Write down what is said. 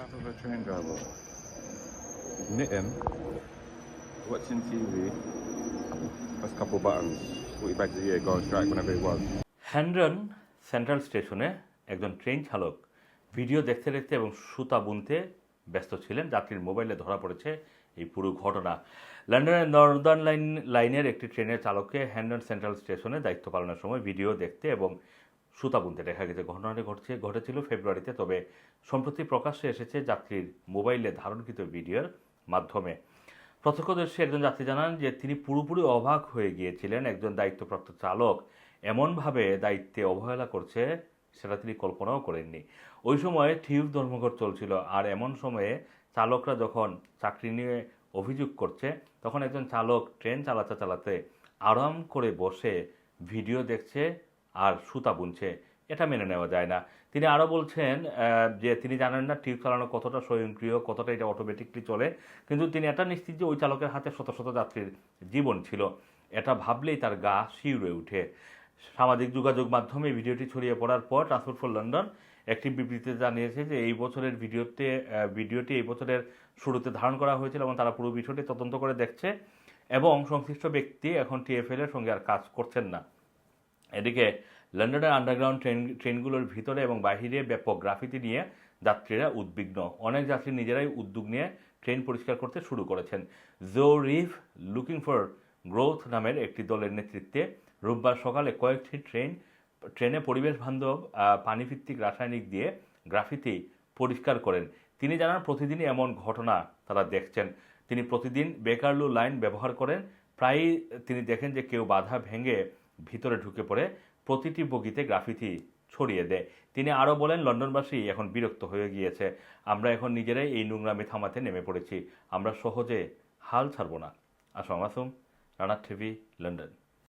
life of a train driver. Knitting, watching TV, a couple buttons, 40 bags a year, go on strike whenever it was. Hendon central স্টেশনে একজন train চালক video দেখতে দেখতে এবং সুতা বুনতে ব্যস্ত ছিলেন। যাত্রীর মোবাইলে ধরা পড়েছে এই পুরো ঘটনা। লন্ডনের নর্দার্ন লাইন লাইনের একটি ট্রেনের চালককে হ্যান্ডন সেন্ট্রাল স্টেশনে দায়িত্ব পালনের সময় ভিডিও দেখতে এবং সুতা বুনতে দেখা গেছে। ঘটনাটি ঘটছে, ঘটেছিল ফেব্রুয়ারিতে, তবে সম্প্রতি প্রকাশ্যে এসেছে যাত্রীর মোবাইলে ধারণকৃত ভিডিওর মাধ্যমে। প্রত্যক্ষদর্শী একজন যাত্রী জানান যে, তিনি পুরোপুরি অবাক হয়ে গিয়েছিলেন। একজন দায়িত্বপ্রাপ্ত চালক এমনভাবে দায়িত্বে অবহেলা করছে, সেটা তিনি কল্পনাও করেননি। ওই সময় টিউব ধর্মঘট চলছিল, আর এমন সময়ে চালকরা যখন চাকরি নিয়ে অভিযোগ করছে, তখন একজন চালক ট্রেন চালাতে চালাতে আরাম করে বসে ভিডিও দেখছে আর সুতা বুনছে, এটা মেনে নেওয়া যায় না। তিনি আরও বলছেন যে তিনি জানেন না টিউব চালানো কতটা স্বয়ংক্রিয়, কতটা এটা অটোমেটিকলি চলে, কিন্তু তিনি এটা নিশ্চিত যে ওই চালকের হাতে শত শত যাত্রীর জীবন ছিল। এটা ভাবলেই তার গা শিউরে উঠে সামাজিক যোগাযোগ মাধ্যমে ভিডিওটি ছড়িয়ে পড়ার পর ট্রান্সপোর্ট ফর লন্ডন একটি বিবৃতিতে জানিয়েছে যে এই বছরের ভিডিওতে ভিডিওটি এই বছরের শুরুতে ধারণ করা হয়েছিল এবং তারা পুরো বিষয়টি তদন্ত করে দেখছে এবং সংশ্লিষ্ট ব্যক্তি এখন টিএফএল এর সঙ্গে আর কাজ করছেন না। এদিকে লন্ডনের আন্ডারগ্রাউন্ড ট্রেন ট্রেনগুলোর ভিতরে এবং বাহিরে ব্যাপক গ্রাফিতি নিয়ে যাত্রীরা উদ্বিগ্ন। অনেক যাত্রী নিজেরাই উদ্যোগ নিয়ে ট্রেন পরিষ্কার করতে শুরু করেছেন। জো রিভ লুকিং ফর গ্রোথ নামের একটি দলের নেতৃত্বে রোববার সকালে কয়েকটি ট্রেন ট্রেনে পরিবেশ বান্ধব পানিভিত্তিক রাসায়নিক দিয়ে গ্রাফিতি পরিষ্কার করেন। তিনি জানান, প্রতিদিনই এমন ঘটনা তারা দেখছেন। তিনি প্রতিদিন বেকারলু লাইন ব্যবহার করেন। প্রায়ই তিনি দেখেন যে কেউ বাধা ভেঙে ভিতরে ঢুকে পড়ে প্রতিটি বগিতে গ্রাফিতি ছড়িয়ে দেয়। তিনি আরও বলেন, লন্ডনবাসী এখন বিরক্ত হয়ে গিয়েছে। আমরা এখন নিজেরাই এই নোংরামি থামাতে নেমে পড়েছি। আমরা সহজে হাল ছাড়ব না। আসো মাসুম রানা টিভি, লন্ডন।